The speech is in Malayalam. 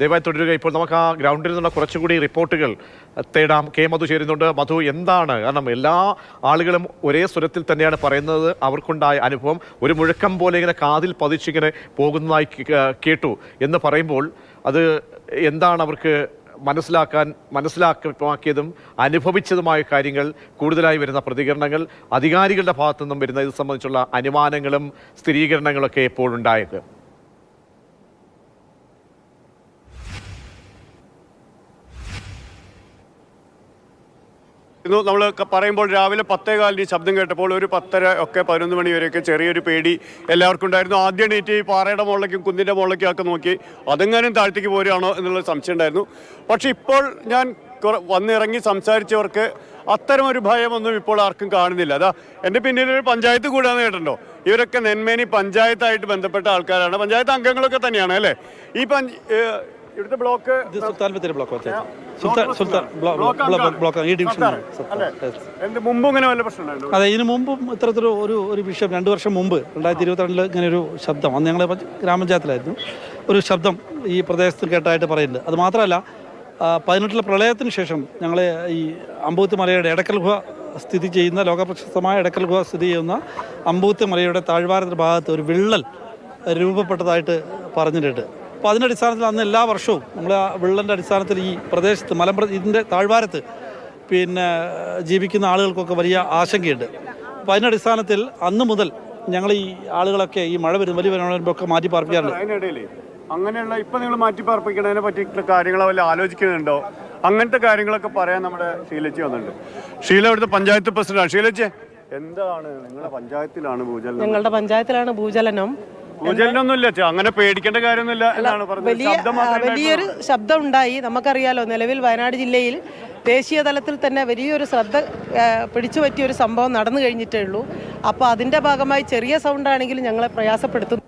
ദയവായി തുടരുക. ഇപ്പോൾ നമുക്ക് ആ ഗ്രൗണ്ടിൽ നിന്നുള്ള കുറച്ചുകൂടി റിപ്പോർട്ടുകൾ തേടാം. കെ മധു ചേരുന്നുണ്ട്. മധു എന്താണ്? കാരണം എല്ലാ ആളുകളും ഒരേ സ്വരത്തിൽ തന്നെയാണ് പറയുന്നത്. അവർക്കുണ്ടായ അനുഭവം ഒരു മുഴക്കം പോലെ ഇങ്ങനെ കാതിൽ പതിച്ചിങ്ങനെ പോകുന്നതായി കേട്ടു എന്ന് പറയുമ്പോൾ അത് എന്താണ് അവർക്ക് മനസ്സിലാക്കാൻ മനസ്സിലാക്കിയതും അനുഭവിച്ചതുമായ കാര്യങ്ങൾ കൂടുതലായി വരുന്ന പ്രതികരണങ്ങൾ അധികാരികളുടെ ഭാഗത്തു നിന്നും വരുന്ന ഇത് സംബന്ധിച്ചുള്ള അനുമാനങ്ങളും സ്ഥിരീകരണങ്ങളൊക്കെ എപ്പോഴുണ്ടായത് ഇന്ന് നമ്മൾ പറയുമ്പോൾ രാവിലെ പത്തേകാലിന് കാലിന് ശബ്ദം കേട്ടപ്പോൾ ഒരു പത്തര ഒക്കെ പതിനൊന്ന് മണി വരെയൊക്കെ ചെറിയൊരു പേടി എല്ലാവർക്കും ഉണ്ടായിരുന്നു. ആദ്യം എണീറ്റ് ഈ പാറയുടെ മുകളിലേക്കും കുന്നിന്റെ മുകളിലേക്കും ഒക്കെ നോക്കി അതെങ്ങാനും താഴ്ത്തേക്ക് പോരുകയാണോ എന്നുള്ള സംശയം ഉണ്ടായിരുന്നു. പക്ഷേ ഇപ്പോൾ ഞാൻ വന്നിറങ്ങി സംസാരിച്ചവർക്ക് അത്തരം ഒരു ഭയമൊന്നും ഇപ്പോൾ ആർക്കും കാണുന്നില്ല. അതാ എന്റെ പിന്നിൽ ഒരു പഞ്ചായത്ത് കൂടാന്ന് കേട്ടിട്ടുണ്ടോ? ഇവരൊക്കെ നെന്മേനി പഞ്ചായത്തായിട്ട് ബന്ധപ്പെട്ട ആൾക്കാരാണ്. പഞ്ചായത്ത് അംഗങ്ങളൊക്കെ തന്നെയാണ് അല്ലേ? ഈ പഞ്ച് ഇവിടുത്തെ ബ്ലോക്ക് ഇത് Sultan Bathery block panchayat. Sultan Sultan block block ഈ ഡിവിഷൻ. എന്ത് മുമ്പ് ഇങ്ങനെ വല്ല പ്രശ്നം അതെ ഇതിനു മുമ്പും ഇത്തരത്തിലൊരു ഒരു ഒരു വിഷയം രണ്ട് വർഷം മുമ്പ് രണ്ടായിരത്തി ഇരുപത്തിരണ്ടിൽ ഇങ്ങനെ ഒരു ശബ്ദം അന്ന് ഞങ്ങളെ ഗ്രാമപഞ്ചായത്തിലായിരുന്നു. ഒരു ശബ്ദം ഈ പ്രദേശത്ത് കേട്ടതായിട്ട് പറയുന്നുണ്ട് അത് മാത്രമല്ല പതിനെട്ടിലെ പ്രളയത്തിന് ശേഷം ഞങ്ങൾ ഈ അമ്പൂത്ത് മലയുടെ എടക്കൽ ഗുഹ സ്ഥിതി ചെയ്യുന്ന ലോകപ്രശസ്തമായ എടക്കൽ ഗുഹ സ്ഥിതി ചെയ്യുന്ന അമ്പൂത്ത് മലയുടെ താഴ്വാരത്തിന്റെ ഭാഗത്ത് ഒരു വിള്ളൽ രൂപപ്പെട്ടതായിട്ട് പറഞ്ഞിട്ടുണ്ട്. അപ്പോൾ അതിന്റെ അടിസ്ഥാനത്തിൽ അന്ന് എല്ലാ വർഷവും നമ്മൾ ആ വിള്ളലിന്റെ അടിസ്ഥാനത്തിൽ ഈ പ്രദേശത്ത് മലമ്പ്ര ഇതിന്റെ താഴ്വാരത്ത് പിന്നെ ജീവിക്കുന്ന ആളുകൾക്കൊക്കെ വലിയ ആശങ്കയുണ്ട്. അപ്പോൾ അതിന്റെ അടിസ്ഥാനത്തിൽ അന്ന് മുതൽ ഞങ്ങൾ ഈ ആളുകളൊക്കെ ഈ മഴ വരും വലിയ വരുമ്പോഴൊക്കെ മാറ്റി പാർപ്പിക്കാറുണ്ട്. അതിനിടയിൽ അങ്ങനെയുള്ള ഇപ്പൊ നിങ്ങൾ മാറ്റി പാർപ്പിക്കുന്നതിനെ പറ്റിയിട്ടുള്ള കാര്യങ്ങൾ വല്ല ആലോചിക്കുന്നുണ്ടോ? അങ്ങനത്തെ കാര്യങ്ങളൊക്കെ പറയാൻ നമ്മുടെ ഷീലച്ചി വന്നിട്ടുണ്ട്. ഷീല ഇവിടുത്തെ പഞ്ചായത്ത് പ്രസിഡന്റാണ്. ഷീലച്ചി എന്താണ് നിങ്ങളുടെ പഞ്ചായത്തിലാണ് ഭൂചലനം? ഞങ്ങളുടെ പഞ്ചായത്തിലാണ് ഭൂചലനം. ഭൂചലനമൊന്നുമില്ല ചേ, അങ്ങനെ പേടിക്കേണ്ട കാര്യമൊന്നുമില്ല എന്നാണ് വലിയ വലിയൊരു ശബ്ദം ഉണ്ടായി നമുക്കറിയാലോ നിലവിൽ വയനാട് ജില്ലയിൽ ദേശീയ തലത്തിൽ തന്നെ വലിയൊരു ശ്രദ്ധ പിടിച്ചു പറ്റിയ ഒരു സംഭവം നടന്നു കഴിഞ്ഞിട്ടേ ഉള്ളൂ. അപ്പോൾ അതിന്റെ ഭാഗമായി ചെറിയ സൗണ്ടാണെങ്കിലും ഞങ്ങളെ പ്രയാസപ്പെടുത്തുന്നു.